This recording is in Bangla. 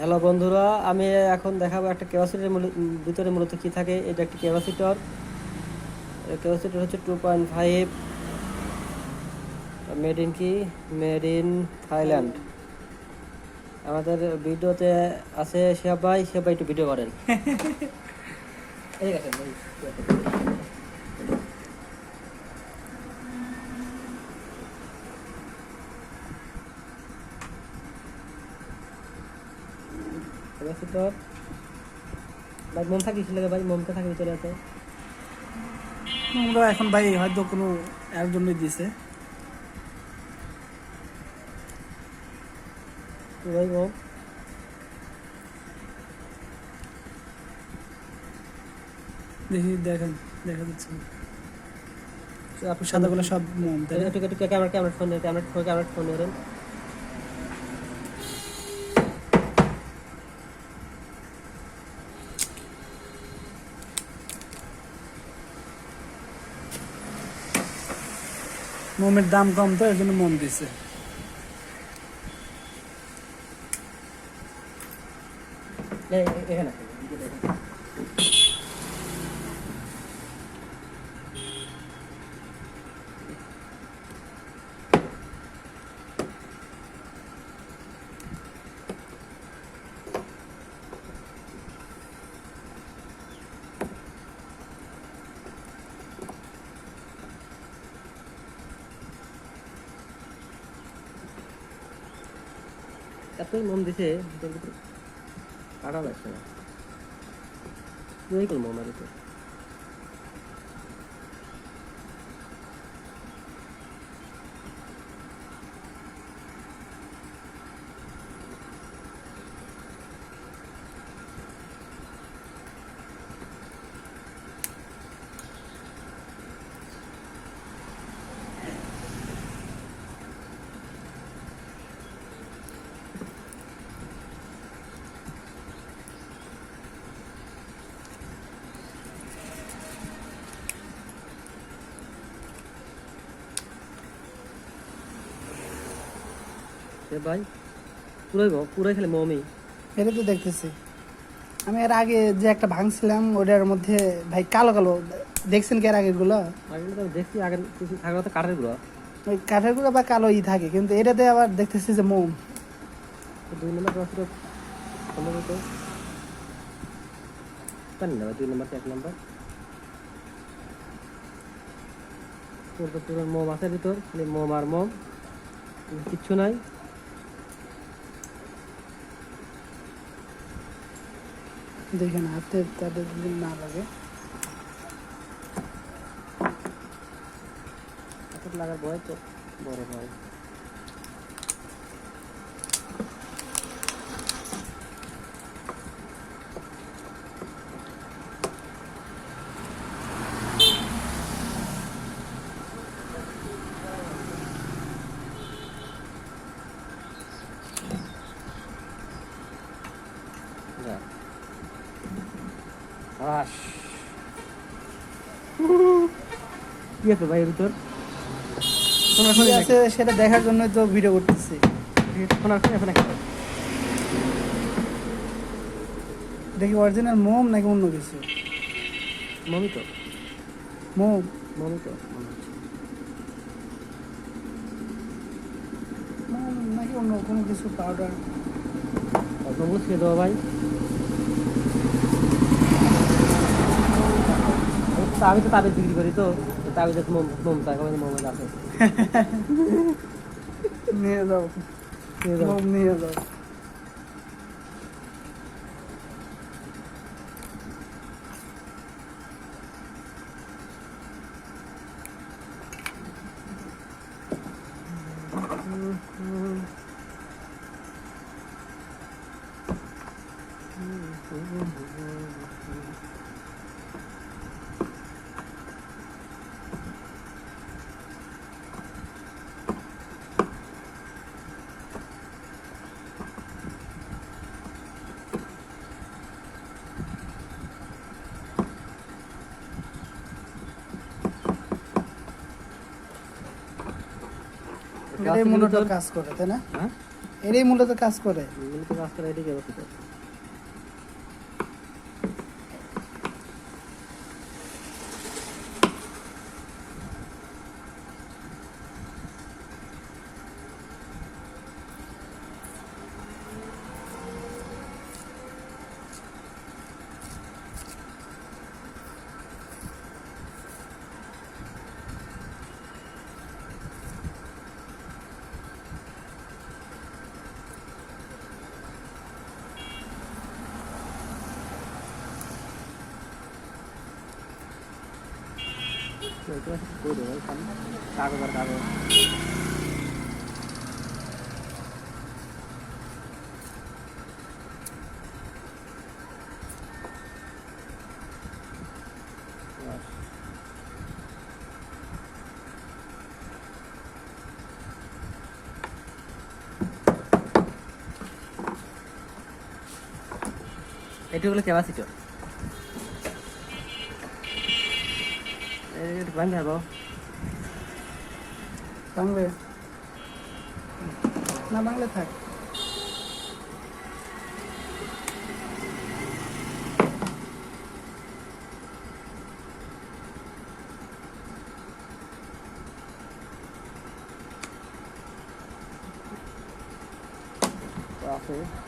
হ্যালো বন্ধুরা আমি এখন দেখাবো একটা ক্যাপাসিটির ভিতরে মূলত কি থাকে। এটা একটি ক্যাপাসিটর। ক্যাপাসিটর হচ্ছে two point five made in কি? Made in Thailand. আমাদের ভিডিওতে আছে শেহাব ভাই। শেহাব ভাই একটু ভিডিও করেন। এই দেখেন, দেখেন। ক্যাপাসিটর ভাই মন থাকিস লাগে ভাই আছে আমরা এখন ভাই হয়তো কোনো এর জন্য ভাই মন দেখি দেখেন দেখা যাচ্ছে আপনি সাদাগুলো সব মোম তাই না? একটু একটু camera camera phone camera phone camera phone ধরেন। মোমের দাম কম তো এই জন্য মোম দিছে। এখানে এতই মন দিছে কাটা লাগছে না। করব আমার তো এ ভাই পুরাই পুরাই খেলে মমি। এটা তো দেখতেছি। আমি এর আগে যে একটা ভাঙছিলাম ওটার মধ্যে ভাই কালো কালো দেখছেন কি এর আগেরগুলো দেখছি আগে কিছু থাকার তো কাঠেরগুলো ওই কাঠেরগুলো বা কালো ই থাকে কিন্তু এটাতে আবার দেখতেছি যে মোম। দুই নম্বর ক্লাসটা সম্ভবত জানি না দুই নম্বর এক নম্বর? তোর তো পুরো মোম আছে ভিতর খালি মোম আর মোম কিচ্ছু নাই। দেখেন হাতে তাদের যদি না লাগে। হাতে লাগার বয় তো? বড় ভাই আস কি আছে ভাই আছে সেটা দেখার জন্য তো ভিডিও করতেছি। দেখি অরিজিনাল মোম নাকি অন্য কিছু? মমি তো। মোম? মমি তো। নাকি অন্য কোনো কিছু পাউডার অল্পগুলো খেয়ে দেবো ভাই আমি তো- আমি তো তাবিজ বিক্রি করি তো তো তাবিজে তো মোম মোম থাকে আমাদের মোম আছে। নিয়ে যাও। নিয়ে যাও। এটাই মূলত কাজ করে তাই না? হ্যাঁ? এটাই মূলত কাজ করে। মূলত কাজ করে এদিকে অবস্থিত এটা করে দেবো কাগজ আর কাগজ এটা হলো ক্যাপাসিটর এটা বান্ধা হব বাংলা না বাংলা থাক আছে